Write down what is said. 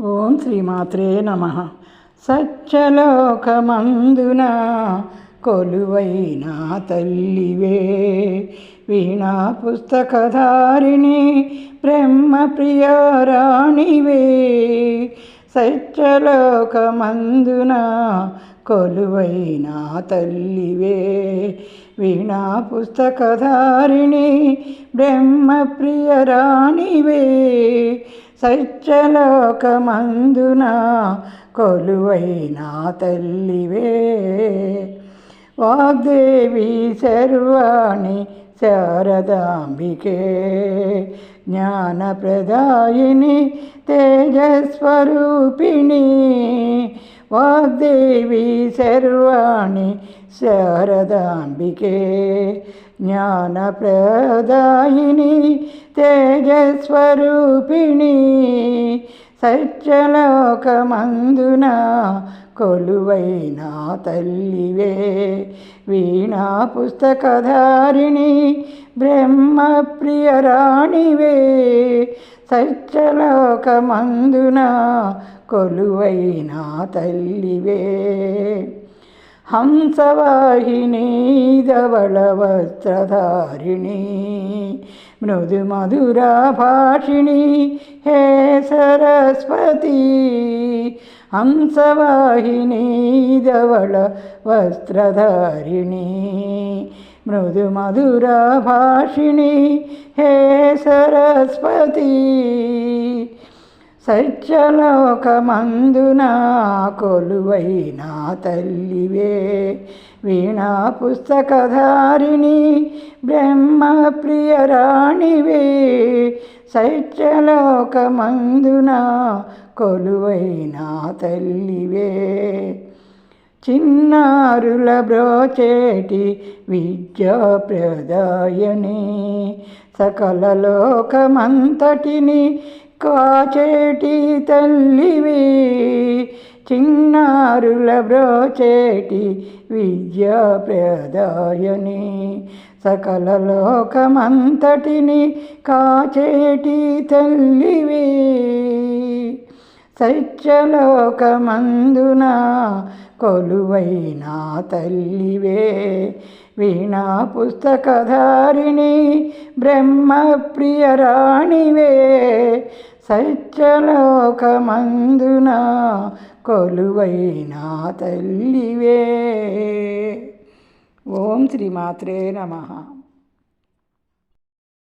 ఓం శ్రీమాత్రే నమ. సచ్చలోకమందున కొలువైన తల్లివే. వీణా పుస్తకధారిణి బ్రహ్మ ప్రియారాణివే సత్యలోకమందున కొలువైన తల్లివే. వీణా పుస్తకధారిణి బ్రహ్మ ప్రియరాణివే సత్యలోకమందున కొలువైన తల్లివే వాగ్దేవి సర్వాణి శారదాంబికే జ్ఞానప్రదాయిని తేజస్వరూపిణి వాగ్దేవి సర్వాణి శారదాంబికే జ్ఞానప్రదాయిని తేజస్వరూపిణి సత్యలోకమందున కొలువైన తల్లివే. వీణా పుస్తకధారిణి బ్రహ్మప్రియరాణివే. సత్యలోకమందున కొలువైన తల్లివే. ഹംസവാഹിനി ധവളവസ്ത്രധാരിണി മൃദുമധുരാഭാഷിണി ഹേ സരസ്വതി. ഹംസവാഹിനി ധവള വസ്ത്രധാരിണി മൃദുമധുരാഭാഷിണി ഹേ സരസ്വതി. సత్యలోకమందున కొలువైన తల్లివే. వీణా పుస్తకధారిణి బ్రహ్మ ప్రియరాణివే. సత్యలోకమందున కొలువైన తల్లివే. చిన్నారుల బ్రోచేటి విద్యాప్రదాయని సకల లోకమంతటిని కాచేటి తల్లివి చిన్నారుల బ్రోచేటి విద్యాప్రదాయని. సకల లోకమంతటిని కాచేటి తల్లివి సత్యలోకమందున కొలువైన తల్లివే. వీణా పుస్తకధారిణి బ్రహ్మ ప్రియరాణివే సత్యలోకమందున కొలువైన తల్లివే. ఓం శ్రీమాత్రే నమ.